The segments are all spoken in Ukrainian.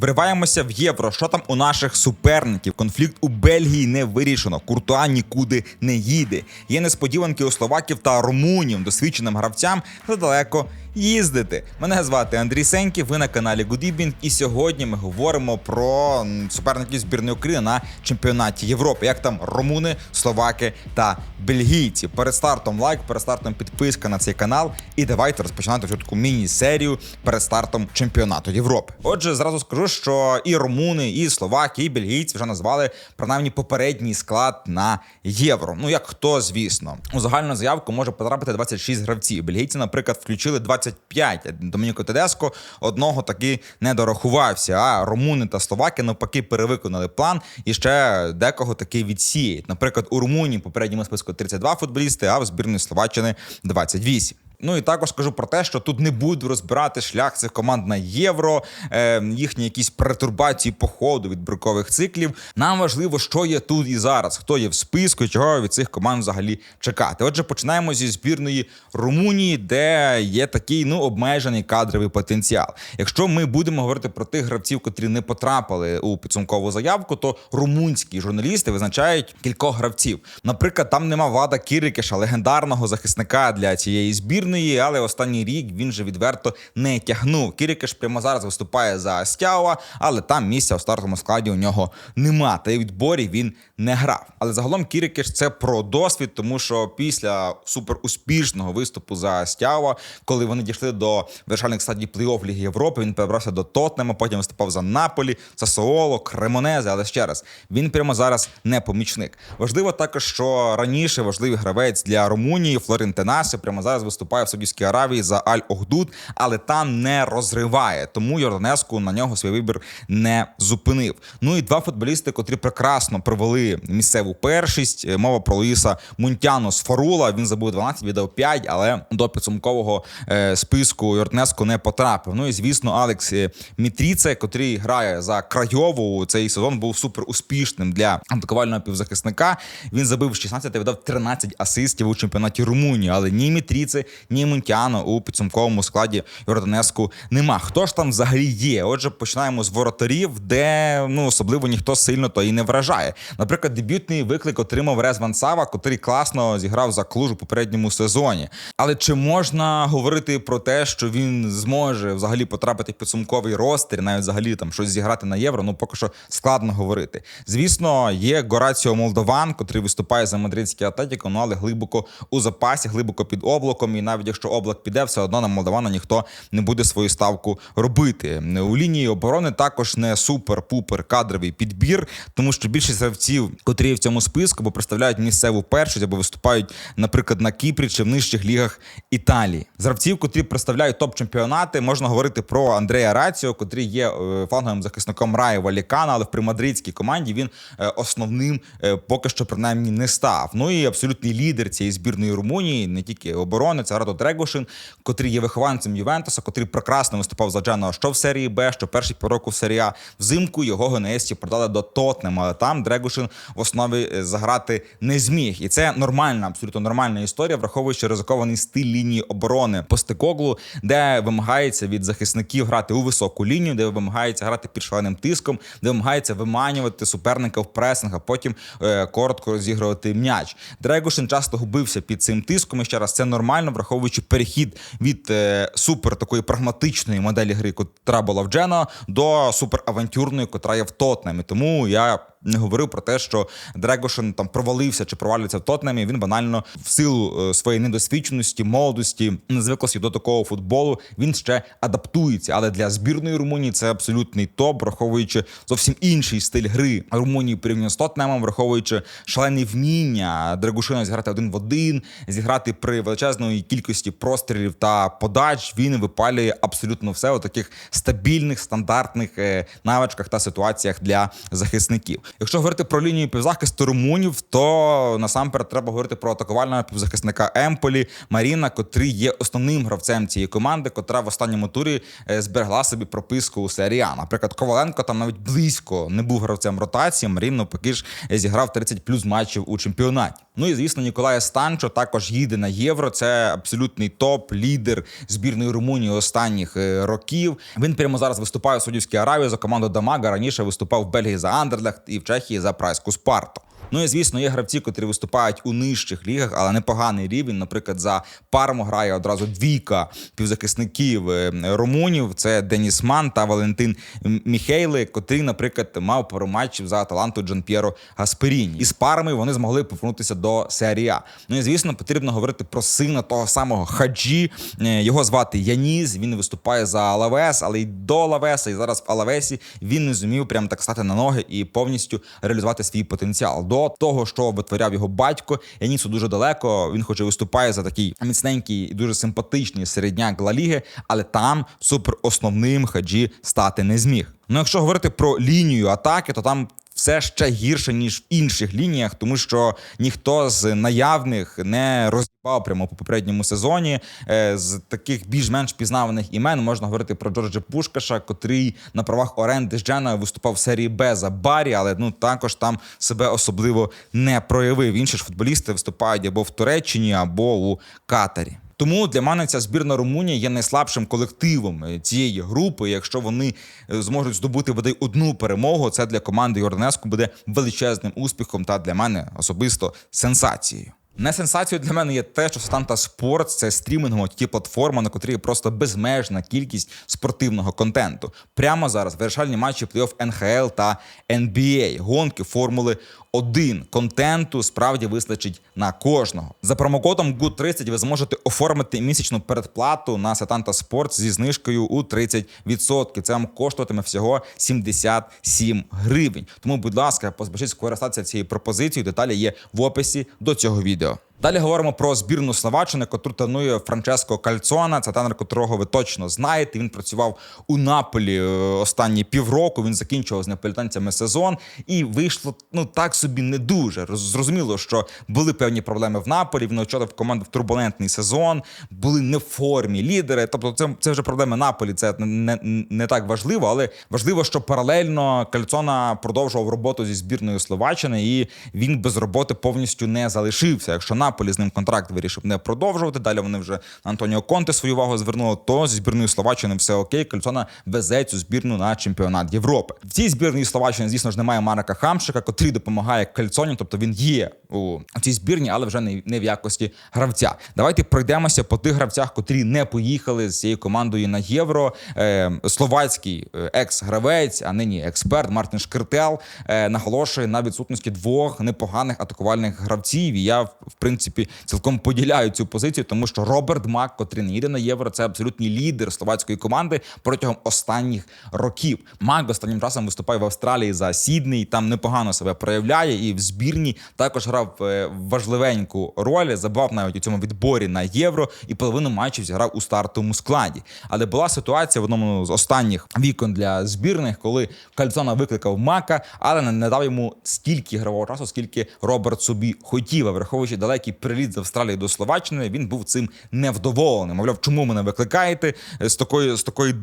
Вриваємося в євро. Що там у наших суперників? Конфлікт у Бельгії не вирішено. Куртуа нікуди не їде. Є несподіванки у словаків та румунів, досвідченим гравцям задалеко їздити. Мене звати Андрій Сеньків. Ви на каналі Good І сьогодні ми говоримо про суперників збірної України на чемпіонаті Європи. Як там румуни, словаки та бельгійці. Перед стартом лайк, перед стартом підписка на цей канал. І давайте розпочинати вже таку міні-серію перед стартом чемпіонату Європи. Отже, зразу скажу, що і румуни, і словаки, і бельгійці вже назвали принаймні попередній склад на євро. Ну як хто, звісно, у загальну заявку може потрапити 26 гравців. Бельгійці, наприклад, включили 25. Домініко Тедеско одного таки не дорахувався. А румуни та словаки навпаки перевиконали план і ще декого таки відсіють. Наприклад, у Румунії попередньому списку 32 футболісти, а в збірної Словаччини 28. Ну і також скажу про те, що тут не буду розбирати шлях цих команд на євро, е, їхні якісь перетурбації по ходу від брукових циклів. Нам важливо, що є тут і зараз, хто є в списку, і чого від цих команд взагалі чекати. Отже, починаємо зі збірної Румунії, де є такий ну обмежений кадровий потенціал. Якщо ми будемо говорити про тих гравців, котрі не потрапили у підсумкову заявку, то румунські журналісти визначають кількох гравців. Наприклад, там нема Влада Кірикеша, легендарного захисника для цієї збірної збірної, але останній рік він же відверто не тягнув. Кірікеш прямо зараз виступає за Стяова, але там місця у стартовому складі у нього нема. Та й відборі він не грав. Але загалом Кірікеш це про досвід, тому що після суперуспішного виступу за Стяова, коли вони дійшли до вирішальних стадій плей-офф Ліги Європи, він перебрався до Тотнема, потім виступав за Наполі, Сасуоло, Кремонезе. Але ще раз він прямо зараз не помічник. Важливо також, що раніше важливий гравець для Румунії Флорін прямо зараз виступає в Саудівській Аравії за Аль Охдуд, але там не розриває. Тому Йорданеску на нього свій вибір не зупинив. Ну і два футболісти, котрі прекрасно провели місцеву першість. Мова про Луїса Мунтяно з Фарула. Він забув 12, віддав 5, але до підсумкового е, списку Йорданеску не потрапив. Ну і звісно, Алекс е, Мітріце, котрий грає за Крайову. Цей сезон був супер успішним для атакувального півзахисника. Він забив 16 і видав 13 асистів у чемпіонаті Румунії, але ні Мітріце, ні Мунтяно у підсумковому складі Йорданеску нема. Хто ж там взагалі є? Отже, починаємо з воротарів, де ну особливо ніхто сильно то і не вражає. Наприклад, дебютний виклик отримав Рез Вансава, котрий класно зіграв за клуж у попередньому сезоні. Але чи можна говорити про те, що він зможе взагалі потрапити в підсумковий ростер, навіть взагалі там щось зіграти на євро? Ну поки що складно говорити. Звісно, є Гораціо Молдован, котрий виступає за мадридський Атлетіко, ну але глибоко у запасі, глибоко під облаком. І навіть якщо облак піде, все одно на Молдавана ніхто не буде свою ставку робити. У лінії оборони також не супер-пупер кадровий підбір, тому що більшість гравців, котрі в цьому списку, бо представляють місцеву першість або виступають, наприклад, на Кіпрі чи в нижчих лігах Італії. З гравців, котрі представляють топ-чемпіонати, можна говорити про Андрея Раціо, котрий є е, фланговим захисником Раю Валікана, але в примадридській команді він е, основним е, поки що принаймні не став. Ну і абсолютний лідер цієї збірної Румунії, не тільки оборони, це Радо Дрегошин, котрий є вихованцем Ювентуса, котрий прекрасно виступав за Дженоа, що в серії Б, що перші півроку А. Взимку його генеїсті продали до Тотнема, але там Дрегошин в основі е, заграти не зміг. І це нормальна, абсолютно нормальна історія, враховуючи ризикований стиль лінії оборони Постекоглу, де вимагається від захисників грати у високу лінію, де вимагається грати під шаленим тиском, де вимагається виманювати суперника в пресинг, а потім е, коротко розігрувати м'яч. Дрегошин часто губився під цим тиском. І ще раз це нормально, враховуючи перехід від е, супер такої прагматичної моделі гри, котра була в Джена, до супер авантюрної, котра є в Тотнемі. Тому я говорив про те, що Дрегошин там провалився чи провалюється в Тотнемі. Він банально в силу е, своєї недосвідченості, молодості, незвиклості до такого футболу. Він ще адаптується. Але для збірної Румунії це абсолютний топ, враховуючи зовсім інший стиль гри Румунії порівняно з Тотнемом, враховуючи шалене вміння Дрегушина зіграти один в один, зіграти при величезної кількості прострілів та подач. Він випалює абсолютно все у таких стабільних стандартних е, навичках та ситуаціях для захисників. Якщо говорити про лінію півзахисту румунів, то насамперед треба говорити про атакувального півзахисника Емполі Маріна, котрий є основним гравцем цієї команди, котра в останньому турі е, зберегла собі прописку у серії А. Наприклад, Коваленко там навіть близько не був гравцем ротації. Марін навпаки ж зіграв 30 плюс матчів у чемпіонаті. Ну і звісно, Ніколай Станчо також їде на євро. Це абсолютний топ, лідер збірної Румунії останніх е, років. Він прямо зараз виступає у Саудівській Аравії за команду Дамага. Раніше виступав в Бельгії за Андерлехт і в Чехії за Прайску Спарту. Ну і звісно, є гравці, котрі виступають у нижчих лігах, але непоганий рівень. Наприклад, за Парму грає одразу двійка півзахисників е, румунів. Це Деніс Ман та Валентин Міхейли, котрий, наприклад, мав пару матчів за таланту Джан П'єро Гасперіні. І з парами вони змогли повернутися до серії. Ну і звісно, потрібно говорити про сина того самого Хаджі. Е, Його звати Яніс. Він виступає за Алавес, але й до Алавеса, і зараз в Алавесі він не зумів прям так стати на ноги і повністю реалізувати свій потенціал. До того, що витворяв його батько, Янісу дуже далеко. Він хоче виступає за такий міцненький і дуже симпатичний середняк Ла Ліги, але там супер основним хаджі стати не зміг. Ну, якщо говорити про лінію атаки, то там все ще гірше ніж в інших лініях, тому що ніхто з наявних не розібав прямо по попередньому сезоні. Е, З таких більш-менш пізнаваних імен можна говорити про Джорджа Пушкаша, котрий на правах оренди з Дженою виступав в серії Б за Барі, але ну також там себе особливо не проявив. Інші ж футболісти виступають або в Туреччині, або у Катарі. Тому для мене ця збірна Румунії є найслабшим колективом е, цієї групи. Якщо вони е, зможуть здобути бодай одну перемогу, це для команди Йорданеску буде величезним успіхом та для мене особисто сенсацією. Не сенсацією для мене є те, що Станта Спорт це стрімінгова ті платформа, на котрій просто безмежна кількість спортивного контенту. Прямо зараз вирішальні матчі плей-офф НХЛ та NBA, гонки формули 1 контенту справді вистачить на кожного. За промокодом GOOD30 ви зможете оформити місячну передплату на Сетанта Спорт зі знижкою у 30%. Це вам коштуватиме всього 77 гривень. Тому, будь ласка, позбачіть скористатися цією пропозицією. Деталі є в описі до цього відео. Далі говоримо про збірну Словаччини, котру тренує Франческо Кальцона. Це тренер, котрого ви точно знаєте. Він працював у Наполі е, останні півроку. Він закінчував з неаполітанцями сезон, і вийшло ну так собі не дуже. Зрозуміло, що були певні проблеми в Наполі. Він очолив команду в турбулентний сезон, були не в формі лідери. Тобто, це, це вже проблеми Наполі. Це не, не, так важливо, але важливо, що паралельно Кальцона продовжував роботу зі збірною Словаччини, і він без роботи повністю не залишився. Якщо Наполі з ним контракт вирішив не продовжувати. Далі вони вже Антоніо Конте свою увагу звернули. То зі збірною Словаччини все окей. Кальцона везе цю збірну на чемпіонат Європи. В цій збірній Словаччини, звісно ж, немає Марка Хамшика, котрий допомагає Кальцоні. Тобто він є у цій збірні, але вже не, не в якості гравця. Давайте пройдемося по тих гравцях, котрі не поїхали з цією командою на євро. Е, словацький е, екс-гравець, а нині експерт Мартин Шкиртел е, наголошує на відсутності двох непоганих атакувальних гравців. І я, в принципі, цілком поділяю цю позицію, тому що Роберт Мак, котрий не їде на євро, це абсолютний лідер словацької команди протягом останніх років. Мак останнім часом виступає в Австралії за Сідней, там непогано себе проявляє, і в збірні також грав е, важливеньку роль. Забав навіть у цьому відборі на євро і половину матчів зіграв у стартовому складі. Але була ситуація в одному з останніх вікон для збірних, коли Кальцона викликав Мака, але не- дав йому стільки ігрового часу, скільки Роберт собі хотів. Враховуючи далекий приліт з Австралії до Словаччини, він був цим невдоволений. Мовляв, чому мене викликаєте з такої з такої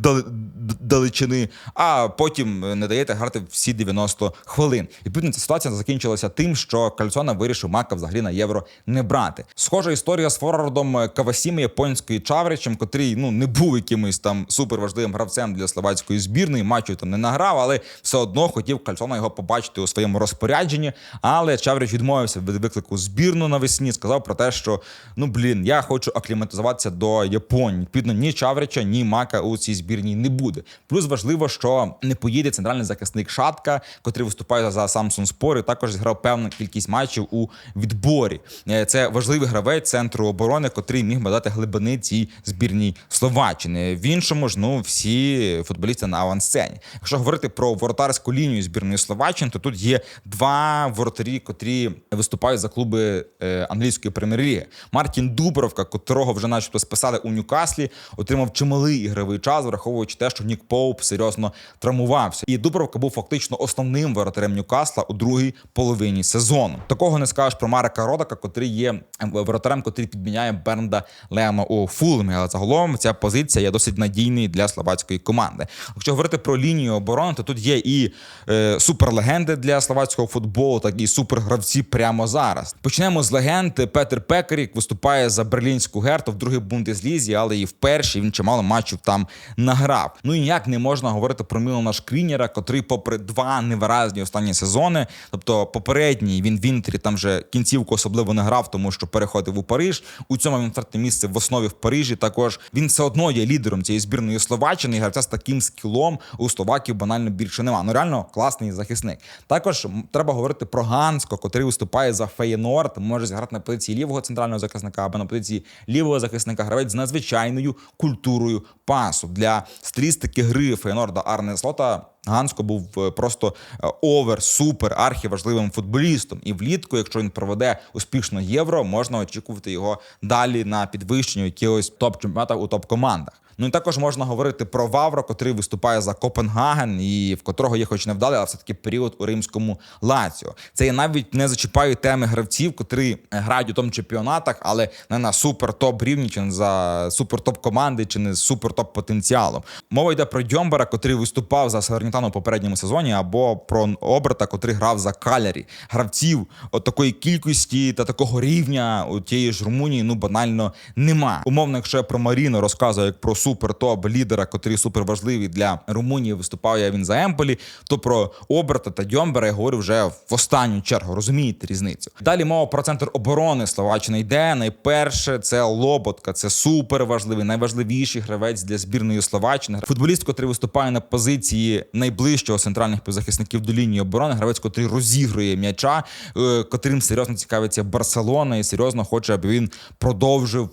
далечини, а потім не даєте грати всі 90 хвилин. І відповідно ця ситуація закінчилася тим, що Кальцона вирішив Мака взагалі на євро не брати. Схожа історія з форвардом Кавасіми японської Чавричем, котрий ну не був якимось там суперважливим гравцем для словацької збірної. Матчу там не награв, але все одно хотів Кальцона його побачити у своєму розпорядженні. Але Чаврич відмовився від виклику збірну навесні. Сказав про те, що ну блін, я хочу акліматизуватися до Японії. Відповідно, ні Чаврича, ні Мака у цій збірній не буде. Плюс важливо, що не поїде центральний захисник Шатка, котрий виступає за Самсун Спор, і також зіграв певну кількість матчів у відборі. Е, Це важливий гравець центру оборони, котрий міг би дати глибини цій збірній Словаччини. В іншому ж ну всі футболісти на авансцені. Якщо говорити про воротарську лінію збірної Словаччини, то тут є два воротарі, котрі виступають за клуби е, англійської прем'єр-ліги. Мартін Дубровка, котрого вже начебто списали у Ньюкаслі, отримав чималий ігровий час, враховуючи те, що Нік Поуп серйозно травмувався. І Дубровка був фактично основним воротарем Ньюкасла у другій половині сезону. Такого не скажеш про Марека Родака, котрий є воротарем, котрий підміняє Бернда Лема у Фулмі. Але загалом ця позиція є досить надійною для словацької команди. Якщо говорити про лінію оборони, то тут є і е, суперлегенди для словацького футболу, так і супергравці прямо зараз. Почнемо з легенд. Петер Пекарік виступає за берлінську герту в другій бундеслізі, але і в першій він чимало матчів там награв. Ну і ніяк не можна говорити про Мілана Шкрінєра, котрий, попри два невиразні останні сезони, тобто попередній він в Інтері там вже кінцівку особливо не грав, тому що переходив у Париж. У цьому він втратив місце в основі в Парижі. Також він все одно є лідером цієї збірної Словаччини. І гравця з таким скілом у словаків банально більше нема. Ну реально класний захисник. Також треба говорити про Гансько, котрий виступає за Феєнорд, може зіграти на позиції лівого центрального захисника або на позиції лівого захисника. Гравець з надзвичайною культурою пасу для стрістики гри Фейнорда Арне Слота. Гансько був е, просто е, овер, супер, архіважливим футболістом. І влітку, якщо він проведе успішно євро, можна очікувати його далі на підвищенню якихось топ чемпіонатах у топ-командах. Ну і також можна говорити про Вавро, котрий виступає за Копенгаген, і в котрого є, хоч невдалий, але все таки період у римському Лаціо. Це я навіть не зачіпаю теми гравців, котрі грають у тому чемпіонатах, але не на супер топ рівні, чи не за супер топ команди, чи не з супер топ потенціалом. Мова йде про Дьомбера, котрий виступав за Салернітану у попередньому сезоні, або про Оберта, котрий грав за Калярі. Гравців от такої кількості та такого рівня у тієї ж Румунії ну банально нема. Умовно, якщо я про Маріно розказую як про супер топ лідера, котрий супер важливий для Румунії, виступає він за Емполі, то про Оберта та Дьомбера я говорю вже в останню чергу. Розумієте різницю? Далі мова про центр оборони Словаччини йде. Найперше це Лоботка, це супер важливий, найважливіший гравець для збірної Словаччини. Футболіст, котрий виступає на позиції найближчого центральних півзахисників до лінії оборони, гравець, котрий розігрує м'яча, е, котрим серйозно цікавиться Барселона і серйозно хоче, аби він продовжив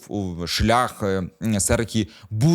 шлях е,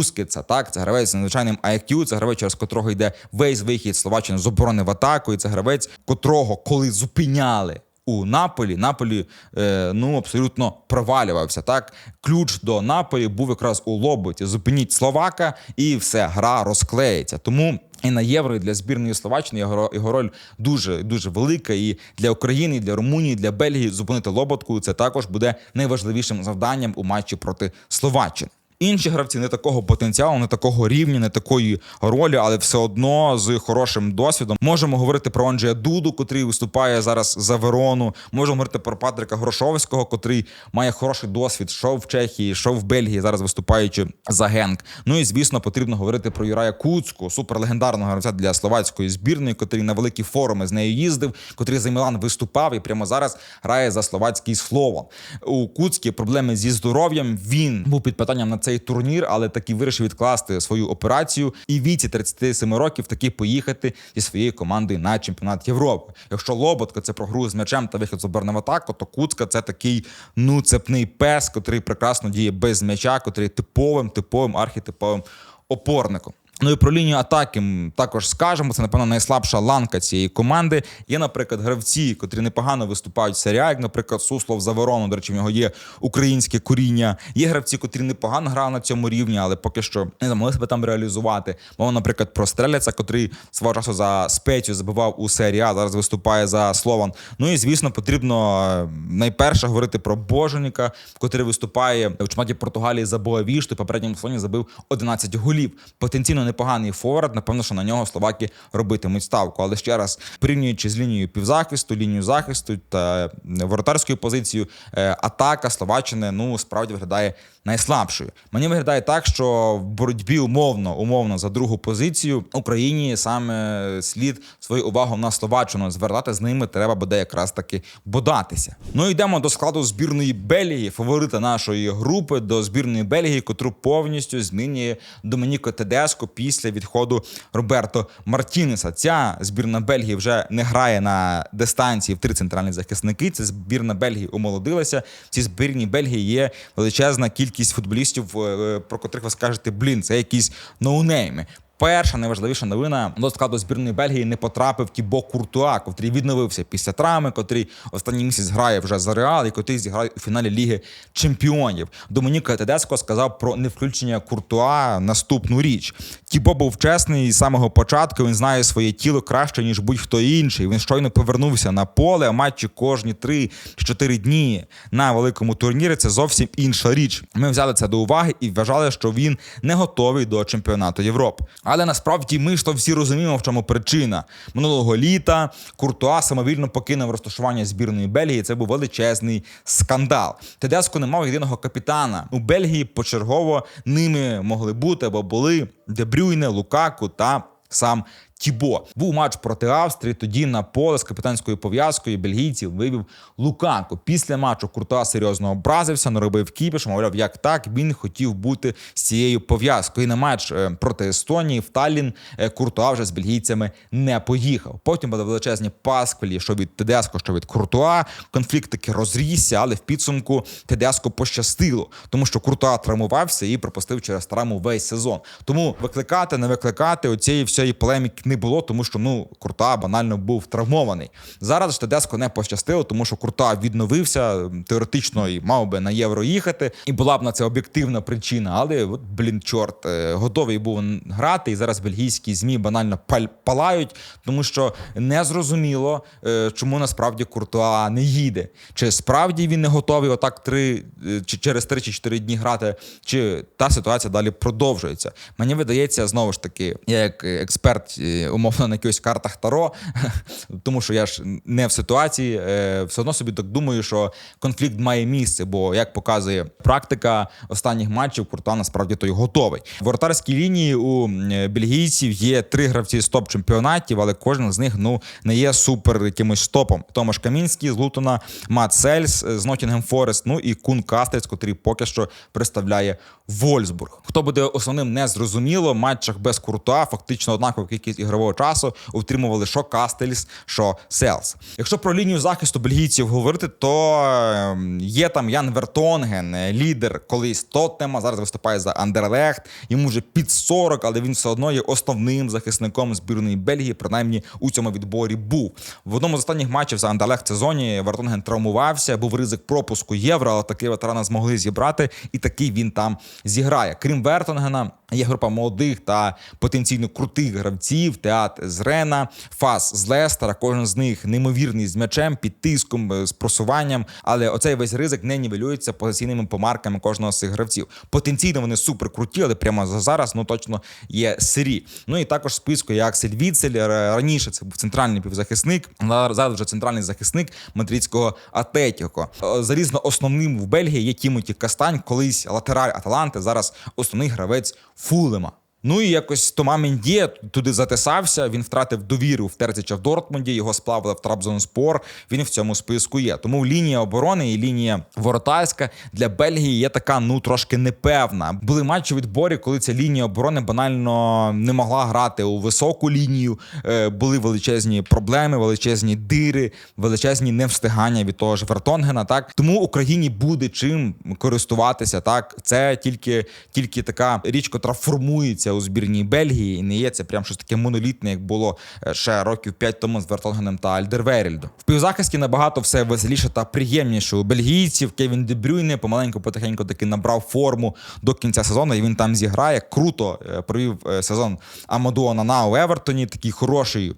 Серкі Бускетса. Так, це гравець з надзвичайним IQ, це гравець, через котрого йде весь вихід Словаччини з оборони в атаку. І це гравець, котрого коли зупиняли. У Наполі Наполі е, ну абсолютно провалювався. Так, ключ до Наполі був якраз у Лоботі. Зупиніть Словака, і все, гра розклеїться. Тому і на євро і для збірної Словаччини його, його роль дуже дуже велика. І для України, і для Румунії, і для Бельгії зупинити Лоботку це також буде найважливішим завданням у матчі проти Словаччини. Інші гравці не такого потенціалу, не такого рівня, не такої ролі, але все одно з хорошим досвідом. Можемо говорити про Анджея Дуду, котрий виступає зараз за Верону. Можемо говорити про Патрика Грошовського, котрий має хороший досвід. Шов в Чехії, шов в Бельгії, зараз виступаючи за Генк. Ну і звісно, потрібно говорити про Юрая Куцьку, суперлегендарного гравця для словацької збірної, котрий на великі форуми з нею їздив, котрий за Мілан виступав і прямо зараз грає за словацький слово. У Куцькі проблеми зі здоров'ям. Він був під питанням на цей турнір, але таки вирішив відкласти свою операцію і віці 37 років таки поїхати зі своєю командою на чемпіонат Європи. Якщо Лоботка це про гру з м'ячем та вихід з атаку, то Куцка це такий ну цепний пес, котрий прекрасно діє без м'яча, котрий типовим, типовим архетиповим опорником. Ну і про лінію атаки також скажемо. Це напевно найслабша ланка цієї команди. Є, наприклад, гравці, котрі непогано виступають в серіа, як, наприклад, Суслов Заверону. До речі, в нього є українське коріння. Є гравці, котрі непогано грали на цьому рівні, але поки що не могли себе там реалізувати. Мова, наприклад, про Стреляця, котрий свого часу за спецію забивав у серії А, зараз виступає за Слован. Ну і звісно, потрібно е, найперше говорити про Боженіка, котрий виступає в чемпіонаті Португалії за Боавішту. Попередньому сезоні забив 11 голів. Потенційно непоганий форвард. Напевно, що на нього словаки робитимуть ставку. Але ще раз порівнюючи з лінією півзахисту, лінією захисту та воротарською позицією, е, атака Словаччини ну справді виглядає найслабшою. Мені виглядає так, що в боротьбі умовно, умовно за другу позицію Україні саме слід свою увагу на Словаччину звертати з ними треба буде якраз таки бодатися. Ну йдемо до складу збірної Бельгії, фаворита нашої групи до збірної Бельгії, котру повністю змінює Домініко Тедеско після відходу Роберто Мартінеса. Ця збірна Бельгії вже не грає на дистанції в три центральні захисники. Це збірна Бельгії умолодилася. В цій збірній Бельгії є величезна кількість футболістів, е, про котрих ви скажете, блін, це якісь ноунейми. Перша найважливіша новина до складу збірної Бельгії не потрапив Тібо Куртуа, котрий відновився після травми, котрий останній місяць грає вже за Реал і котрий зіграє у фіналі Ліги Чемпіонів. Домініка Тедеско сказав про невключення Куртуа наступну річ. Тібо був чесний з самого початку. Він знає своє тіло краще ніж будь-хто інший. Він щойно повернувся на поле, а матчі кожні три чи чотири дні на великому турнірі. Це зовсім інша річ. Ми взяли це до уваги і вважали, що він не готовий до чемпіонату Європи. Але насправді ми ж то всі розуміємо, в чому причина минулого літа. Куртуа самовільно покинув розташування збірної Бельгії. Це був величезний скандал. Тедеско не мав єдиного капітана у Бельгії. Почергово ними могли бути або були Дебрюйне, Лукаку та сам Тібо. Був матч проти Австрії. Тоді на поле з капітанською пов'язкою бельгійців вивів Луканко. Після матчу Куртуа серйозно образився, наробив кіпіш, мовляв, як так він хотів бути з цією пов'язкою. І на матч е, проти Естонії в Таллін е, Куртуа вже з бельгійцями не поїхав. Потім були величезні пасквилі, що від Тедеско, що від Куртуа. Конфлікт таки розрісся, але в підсумку Тедеско пощастило, тому що Куртуа травмувався і пропустив через травму весь сезон. Тому викликати, не викликати оцієї всієї полеміки не було, тому що ну Куртуа банально був травмований. Зараз ж Тедеско не пощастило, тому що Куртуа відновився теоретично і мав би на євро їхати, і була б на це об'єктивна причина. Але от блін, чорт, е, готовий був грати, і зараз бельгійські змі банально палають, тому що не зрозуміло, е, чому насправді Куртуа не їде. Чи справді він не готовий отак три е, чи через три чи чотири дні грати, чи та ситуація далі продовжується. Мені видається знову ж таки, я як експерт умовно на якихось картах Таро, тому що я ж не в ситуації, е, все одно собі так думаю, що конфлікт має місце, бо як показує практика останніх матчів, Куртуа насправді той готовий. В воротарській лінії у е, бельгійців є три гравці з топ-чемпіонатів, але кожен з них ну не є супер якимось топом. Томаш Камінський з Лутона, Мат Сельс з Ноттінгем Форест, ну і Кун Кастець, котрий поки що представляє Вольсбург. Хто буде основним, не зрозуміло. В матчах без Куртуа фактично однакова кількість ігрового часу утримували що Кастельс, що Селс. Якщо про лінію захисту бельгійців говорити, то ем, є там Ян Вертонген, е, лідер колись Тоттема, зараз виступає за Андерлехт. Йому вже під 40, але він все одно є основним захисником збірної Бельгії, принаймні у цьому відборі був. В одному з останніх матчів за Андерлехт сезоні Вертонген травмувався, був ризик пропуску євро, але таки ветерана змогли зібрати, і такий він там зіграє. Крім Вертонгена, є група молодих та потенційно крутих гравців. Теат з Рена, Фас з Лестера. Кожен з них неймовірний з м'ячем, під тиском, е, з просуванням. Але оцей весь ризик не нівелюється позиційними помарками кожного з цих гравців. Потенційно вони супер круті, але прямо за зараз ну точно є сирі. Ну і також списку є Аксель Віцель. Раніше це був центральний півзахисник. Зараз вже центральний захисник мадридського Атетіко. Е, Залізно основним в Бельгії є Тімоті Кастань, колись латераль Аталанти, зараз основний гравець Фулема. Ну і якось Тома Мендє туди затисався. Він втратив довіру в Терзича в Дортмунді. Його сплавили в Трабзонспор. Він в цьому списку є. Тому лінія оборони і лінія воротарська для Бельгії є така, ну трошки непевна. Були матчі відборі, коли ця лінія оборони банально не могла грати у високу лінію. Е, Були величезні проблеми, величезні дири, величезні невстигання від того ж Вертонгена. Так тому Україні буде чим користуватися. Так, це тільки, тільки така річ, котра формується у збірній Бельгії, і не є це прям щось таке монолітне, як було е, ще років 5 тому з Вертонгеном та Альдерверільдом. В півзахисті набагато все веселіше та приємніше у бельгійців. Кевін Дебрюйне помаленьку потихеньку таки набрав форму до кінця сезону, і він там зіграє. Круто е, провів е, сезон Амадуа Нана у Евертоні. Такий хороший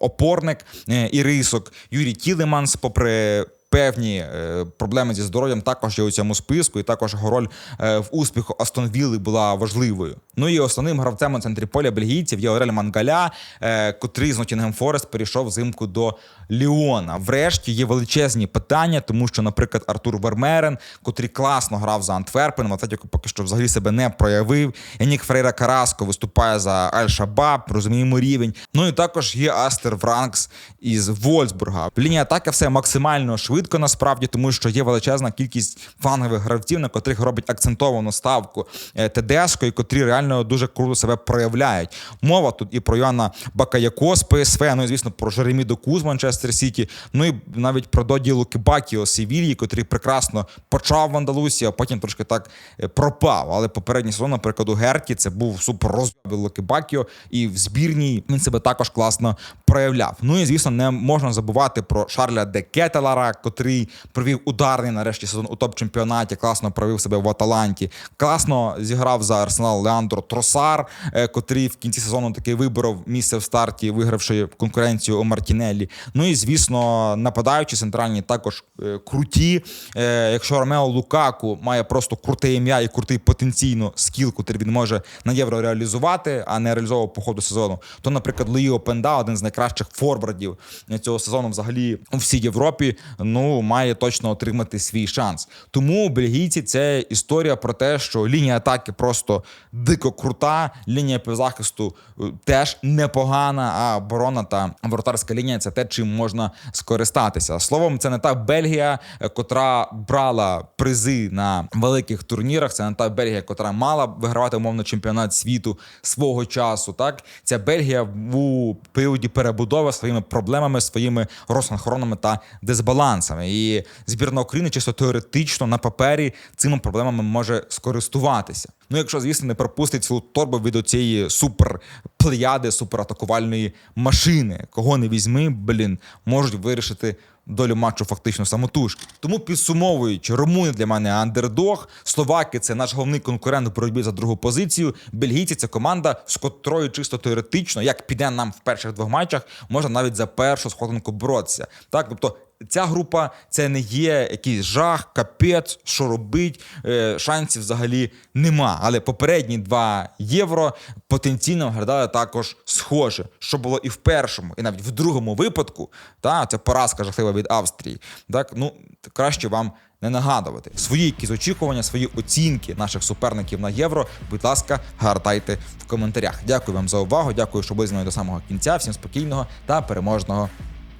опорник і рисок. Юрій Тілеманс, попри певні е, проблеми зі здоров'ям також є у цьому списку, і також його роль е, в успіху Астон Вілли була важливою. Ну і основним гравцем у центрі поля бельгійців є Орель Мангаля, е, котрий з Ноттінгем Форест перейшов взимку до Ліона. Врешті є величезні питання, тому що, наприклад, Артур Вермерен, котрий класно грав за Антверпеном, Атлетіко поки що взагалі себе не проявив. Янік Фрейра Караско виступає за Аль-Шабаб, розуміємо рівень. Ну і також є Астер Вранкс із Вольсбурга. Лінія атаки все максимально швидко. Швидко насправді, тому що є величезна кількість флангових гравців, на котрих робить акцентовану ставку е, ТДСК, і котрі реально дуже круто себе проявляють. Мова тут і про Йоанна Бакаяко з ПСВ, ну і звісно про Жеремі Доку з Манчестер Сіті, ну і навіть про Доді Лукебакіо з Севільї, котрий прекрасно почав в Андалусі, а потім трошки так е, пропав. Але попередній сезон, наприклад, у Герті це був супер розбив Лукебакіо, і в збірній він себе також класно проявляв. Ну і звісно, не можна забувати про Шарля де Кетелара, котрий провів ударний нарешті сезон у топ-чемпіонаті, класно провів себе в Аталанті. Класно зіграв за Арсенал Леандро Тросар, е, котрий в кінці сезону таки виборов місце в старті, вигравши конкуренцію у Мартінеллі. Ну і звісно, нападаючі центральні також е, круті. Е, Якщо Ромео Лукаку має просто круте ім'я і крутий потенційно скіл, котрий він може на євро реалізувати, а не реалізовував по ходу сезону, то, наприклад, Луїо Пенда, один з найкращих форвардів цього сезону, взагалі у всій Європі, ну має точно отримати свій шанс. Тому бельгійці це історія про те, що лінія атаки просто дико крута, лінія півзахисту е, теж непогана. А оборона та воротарська лінія це те, чим можна скористатися. Словом, це не та Бельгія, котра брала призи на великих турнірах. Це не та Бельгія, котра мала вигравати умовно чемпіонат світу свого часу. Так, ця Бельгія у періоді перебудови своїми проблемами, своїми розхоронами та дисбалансами. І збірна України чисто теоретично на папері цими проблемами може скористуватися. Ну, якщо, звісно, не пропустить свою торбу від цієї супер плеяди, суператакувальної машини. Кого не візьми, блін, можуть вирішити долю матчу фактично самотужки. Тому підсумовуючи, румуни для мене андердог, словаки це наш головний конкурент в боротьбі за другу позицію. Бельгійці це команда, з котрою чисто теоретично, як піде нам в перших двох матчах, можна навіть за першу сходинку боротися. Так, тобто. Ця група це не є якийсь жах, капець, що робить. Е, шансів взагалі нема. Але попередні два євро потенційно виглядали також схоже, що було і в першому, і навіть в другому випадку. Та це поразка жахлива від Австрії. Так, ну краще вам не нагадувати свої якісь очікування, свої оцінки наших суперників на євро. Будь ласка, гартайте в коментарях. Дякую вам за увагу. Дякую, що були з мною до самого кінця. Всім спокійного та переможного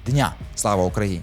дня. Слава Україні!